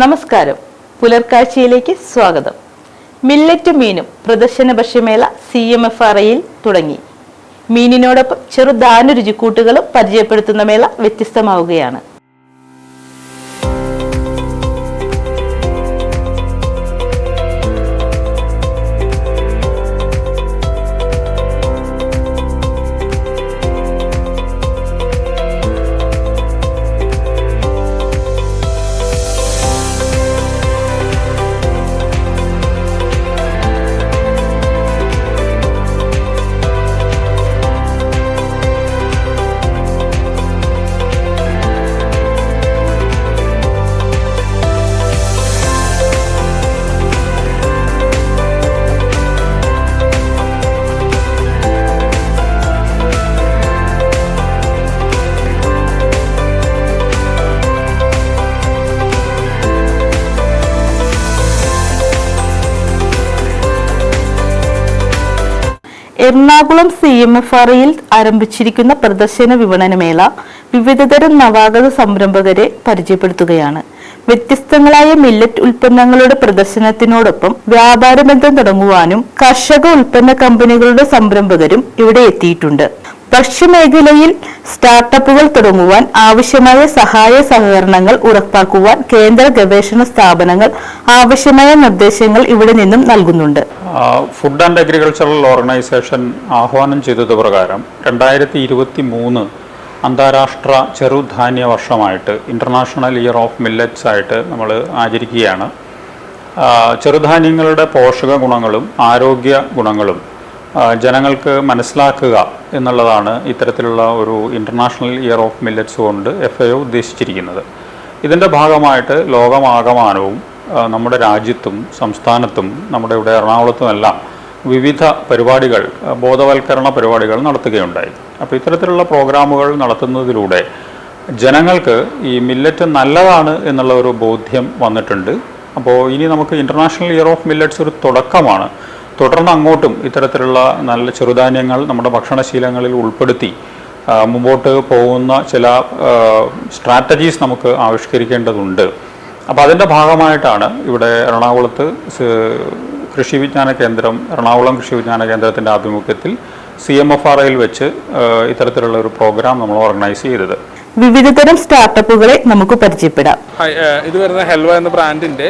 നമസ്കാരം. പുലർക്കാഴ്ചയിലേക്ക് സ്വാഗതം. മില്ലറ്റ് മീനും പ്രദർശന ഭക്ഷ്യമേള സി എം എഫ് അറയിൽ തുടങ്ങി. മീനിനോടൊപ്പം ചെറുധാന്യ രുചിക്കൂട്ടുകളും പരിചയപ്പെടുത്തുന്ന മേള വ്യത്യസ്തമാവുകയാണ്. എറണാകുളം സി എം എഫ് ആറിയിൽ ആരംഭിച്ചിരിക്കുന്ന പ്രദർശന വിപണനമേള വിവിധതരം നവാഗത സംരംഭകരെ പരിചയപ്പെടുത്തുകയാണ്. വ്യത്യസ്തങ്ങളായ മില്ലറ്റ് ഉൽപ്പന്നങ്ങളുടെ പ്രദർശനത്തിനോടൊപ്പം വ്യാപാര ബന്ധം തുടങ്ങുവാനും കർഷക ഉൽപ്പന്ന കമ്പനികളുടെ സംരംഭകരും ഇവിടെ എത്തിയിട്ടുണ്ട്. ഭക്ഷ്യമേഖലയിൽ സ്റ്റാർട്ടപ്പുകൾ തുടങ്ങുവാൻ ആവശ്യമായ സഹായ സഹകരണങ്ങൾ ഉറപ്പാക്കുവാൻ കേന്ദ്ര ഗവേഷണ സ്ഥാപനങ്ങൾ ആവശ്യമായ നിർദ്ദേശങ്ങൾ ഇവിടെ നിന്നും നൽകുന്നുണ്ട്. ഫുഡ് ആൻഡ് അഗ്രികൾച്ചറൽ ഓർഗനൈസേഷൻ ആഹ്വാനം ചെയ്തത് പ്രകാരം രണ്ടായിരത്തി ഇരുപത്തി മൂന്ന് അന്താരാഷ്ട്ര ചെറുധാന്യ വർഷമായിട്ട് ഇന്റർനാഷണൽ ഇയർ ഓഫ് മില്ലറ്റ്സ് ആയിട്ട് നമ്മൾ ആചരിക്കുകയാണ്. ചെറുധാന്യങ്ങളുടെ പോഷക ഗുണങ്ങളും ആരോഗ്യ ഗുണങ്ങളും ജനങ്ങൾക്ക് മനസ്സിലാക്കുക എന്നുള്ളതാണ് ഇത്തരത്തിലുള്ള ഒരു ഇന്റർനാഷണൽ ഇയർ ഓഫ് മില്ലറ്റ്സ് കൊണ്ട് എഫ് ഐ ഉദ്ദേശിച്ചിരിക്കുന്നത്. ഇതിന്റെ ഭാഗമായിട്ട് ലോകമാകമാനവും നമ്മുടെ രാജ്യത്തും സംസ്ഥാനത്തും നമ്മുടെ ഇവിടെ എറണാകുളത്തുമെല്ലാം വിവിധ പരിപാടികൾ ബോധവൽക്കരണ പരിപാടികൾ നടത്തുകയുണ്ടായി. അപ്പോൾ ഇത്തരത്തിലുള്ള പ്രോഗ്രാമുകൾ നടത്തുന്നതിലൂടെ ജനങ്ങൾക്ക് ഈ മില്ലറ്റ് നല്ലതാണ് എന്നുള്ള ഒരു ബോധ്യം വന്നിട്ടുണ്ട്. അപ്പോൾ ഇനി നമുക്ക് ഇന്റർനാഷണൽ ഇയർ ഓഫ് മില്ലറ്റ്സ് ഒരു തുടക്കമാണ്. തുടർന്ന് അങ്ങോട്ടും ഇത്തരത്തിലുള്ള നല്ല ചെറുധാന്യങ്ങൾ നമ്മുടെ ഭക്ഷണശീലങ്ങളിൽ ഉൾപ്പെടുത്തി മുമ്പോട്ട് പോകുന്ന ചില സ്ട്രാറ്റജീസ് നമുക്ക് ആവിഷ്കരിക്കേണ്ടതുണ്ട്. അപ്പോൾ അതിന്റെ ഭാഗമായിട്ടാണ് ഇവിടെ എറണാകുളത്ത് കൃഷി വിജ്ഞാന കേന്ദ്രം എറണാകുളം കൃഷി വിജ്ഞാന കേന്ദ്രത്തിന്റെ ആഭിമുഖ്യത്തിൽ സി എം എഫ് ആർ ഐയിൽ വെച്ച് ഇത്തരത്തിലുള്ള ഒരു പ്രോഗ്രാം നമ്മൾ ഓർഗനൈസ് ചെയ്തത്. വിവിധതരം സ്റ്റാർട്ടപ്പുകളെ നമുക്ക് പരിചയപ്പെടാം. ഇത് വരുന്ന ഹെൽവ എന്ന ബ്രാൻഡിന്റെ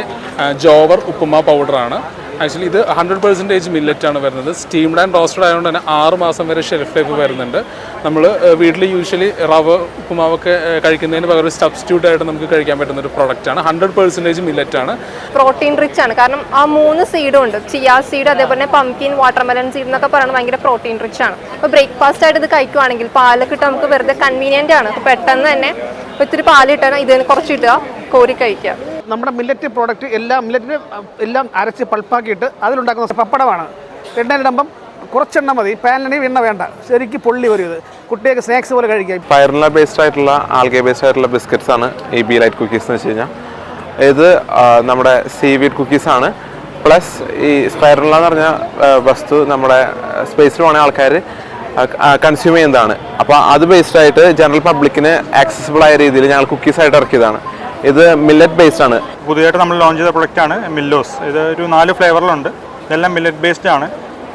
ജോവർ ഉപ്പുമ പൗഡറാണ് ആക്ച്വലി ഇത് ഹൺഡ്രഡ് പെർസെന്റേജ് മില്ലറ്റാണ് വരുന്നത്. സ്റ്റീംഡ് ആൻഡ് റോസ്റ്റഡ് ആയതുകൊണ്ട് തന്നെ ആറ് മാസം വരെ ഷെൽഫ് ലൈഫ് വരുന്നുണ്ട്. നമ്മൾ വീട്ടിൽ യൂഷ്വലി റവ ഉപ്പുമാവൊക്കെ കഴിക്കുന്നതിന് പകരം സബ്സ്റ്റിറ്റ്യൂട്ട് ആയിട്ട് നമുക്ക് കഴിക്കാൻ പറ്റുന്ന ഒരു പ്രോഡക്റ്റ് ആണ്. ഹൺഡ്രഡ് പെർസെന്റേജ് മില്ലറ്റ് ആണ്. പ്രോട്ടീൻ റിച്ച് ആണ്. കാരണം ആ മൂന്ന് സീഡും ഉണ്ട്. ചിയാ സീഡ് അതേപോലെ പംകിൻ വാട്ടർമെലൺ സീഡ് എന്നൊക്കെ പറയുന്നത് ഭയങ്കര പ്രോട്ടീൻ റിച്ച് ആണ്. അപ്പോൾ ബ്രേക്ക്ഫാസ്റ്റ് ആയിട്ട് ഇത് കഴിക്കുവാണെങ്കിൽ പാലൊക്കെ ഇട്ട് നമുക്ക് വെറുതെ കൺവീനിയന്റ് ആണ്. പെട്ടെന്ന് തന്നെ ഒത്തിരി പാലിട്ടാൽ ഇതിന് കുറച്ച് ഇടുക കോരി കഴിക്കുക. നമ്മുടെ മില്ലറ്റ് പ്രോഡക്റ്റ് എല്ലാം മില്ലറ്റിന് എല്ലാം അരച്ച് പൾപ്പാക്കിയിട്ട് അതിലുണ്ടാക്കുന്ന പപ്പടമാണ്. എണ്ണയിലിടുമ്പം കുറച്ചെണ്ണ മതി. പാനലിന് എണ്ണ വേണ്ട. ശരിക്ക് പൊള്ളി വരും ഇത്. കുട്ടികൾക്ക് സ്നാക്സ് പോലെ കഴിക്കാം. പയറിന ബേസ്ഡ് ആയിട്ടുള്ള ആൽഗെ ബേസ്ഡ് ആയിട്ടുള്ള ബിസ്ക്കറ്റ്സ് ആണ് ഈ ബി ലൈറ്റ് കുക്കീസ് എന്ന് വെച്ച് കഴിഞ്ഞാൽ ഇത് നമ്മുടെ നമ്മുടെ സീവീഡ് കുക്കീസ് ആണ്. പ്ലസ് ഈ സ്പൈറല എന്ന് പറഞ്ഞ വസ്തു നമ്മുടെ സ്പേസിൽ പോണ ആൾക്കാർ കൺസ്യൂം ചെയ്യുന്നതാണ്. അപ്പോൾ അത് ബേസ്ഡ് ആയിട്ട് ജനറൽ പബ്ലിക്കിന് ആക്സസിബിൾ ആയ രീതിയിൽ ഞങ്ങൾ കുക്കീസ് ആയിട്ട് ഇറക്കിയതാണ്. ഇത് മില്ലറ്റ് ബേസ്ഡ് ആണ്. പുതിയതായിട്ട് നമ്മൾ ലോഞ്ച് ചെയ്ത പ്രൊഡക്റ്റ് ആണ് മില്ലോസ് ഇത് ഒരു നാല് ഫ്ലേവറിലുണ്ട് ഇതെല്ലാം മില്ലറ്റ് ബേസ്ഡ് ആണ്.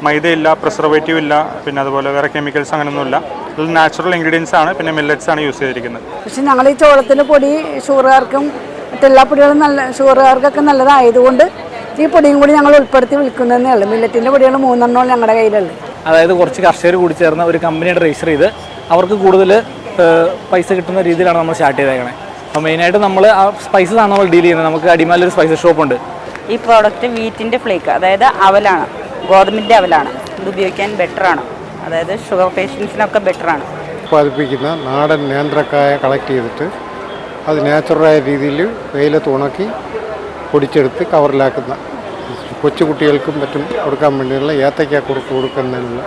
മൈദയില്ല പ്രിസർവേറ്റീവ് ഇല്ല പിന്നെ അതുപോലെ വേറെ കെമിക്കൽസ് അങ്ങനെയൊന്നുമില്ല ഇതിൽ നാച്ചുറൽ ഇൻഗ്രീഡിയൻസ് ആണ് പിന്നെ മില്ലറ്റ്സ് ആണ് യൂസ് ചെയ്തിരിക്കുന്നത്. പക്ഷെ ഞങ്ങൾ ഈ ചോളത്തിന്റെ പൊടി ഷുഗറുകാർക്കും മറ്റെല്ലാ പൊടികളും നല്ല ഷുഗറുകാർക്കൊക്കെ നല്ലതായതുകൊണ്ട് ഈ പൊടിയും കൂടി ഞങ്ങൾ ഉൾപ്പെടുത്തി വിൽക്കുന്നതേ ഉള്ളൂ. മില്ലറ്റിന്റെ പൊടികൾ മൂന്നെണ്ണമാണ് ഞങ്ങളുടെ കയ്യിലുള്ളത്. അതായത് കുറച്ച് കർഷകർ കൂടി ചേർന്ന ഒരു കമ്പനിയുടെ രജിസ്റ്റർ ചെയ്ത് അവർക്ക് കൂടുതൽ പൈസ കിട്ടുന്ന രീതിയിലാണ് നമ്മൾ സ്റ്റാർട്ട് ചെയ്തേക്കണേ. അപ്പോൾ മെയിനായിട്ട് നമ്മൾ ആ സ്പൈസസ് ആണ് നമ്മൾ ഡീൽ ചെയ്യുന്നത്? നമുക്ക് അടിമാലൊരു സ്പൈസസ് ഷോപ്പ് ഉണ്ട്. ഈ പ്രോഡക്റ്റ് വീറ്റിന്റെ ഫ്ലേക്ക് അതായത് അവലാണ് ഗോതമ്പിന്റെ അവലാണ്. ഇത് ഉപയോഗിക്കാൻ ബെറ്ററാണ് അതായത് ഷുഗർ പേഷ്യൻസിനൊക്കെ ബെറ്ററാണ് ഉൽപ്പാദിപ്പിക്കുന്ന നാടൻ നേന്ത്രക്കായ കളക്ട് ചെയ്തിട്ട് അത് നാച്ചുറലായ രീതിയിൽ വെയിലത്ത് ഉണക്കി പൊടിച്ചെടുത്ത് കവറിലാക്കുന്ന കൊച്ചുകുട്ടികൾക്കും മറ്റും കൊടുക്കാൻ വേണ്ടിയുള്ള ഏത്തയ്ക്ക കുറുക്ക് കൊടുക്കുന്നതിനുള്ള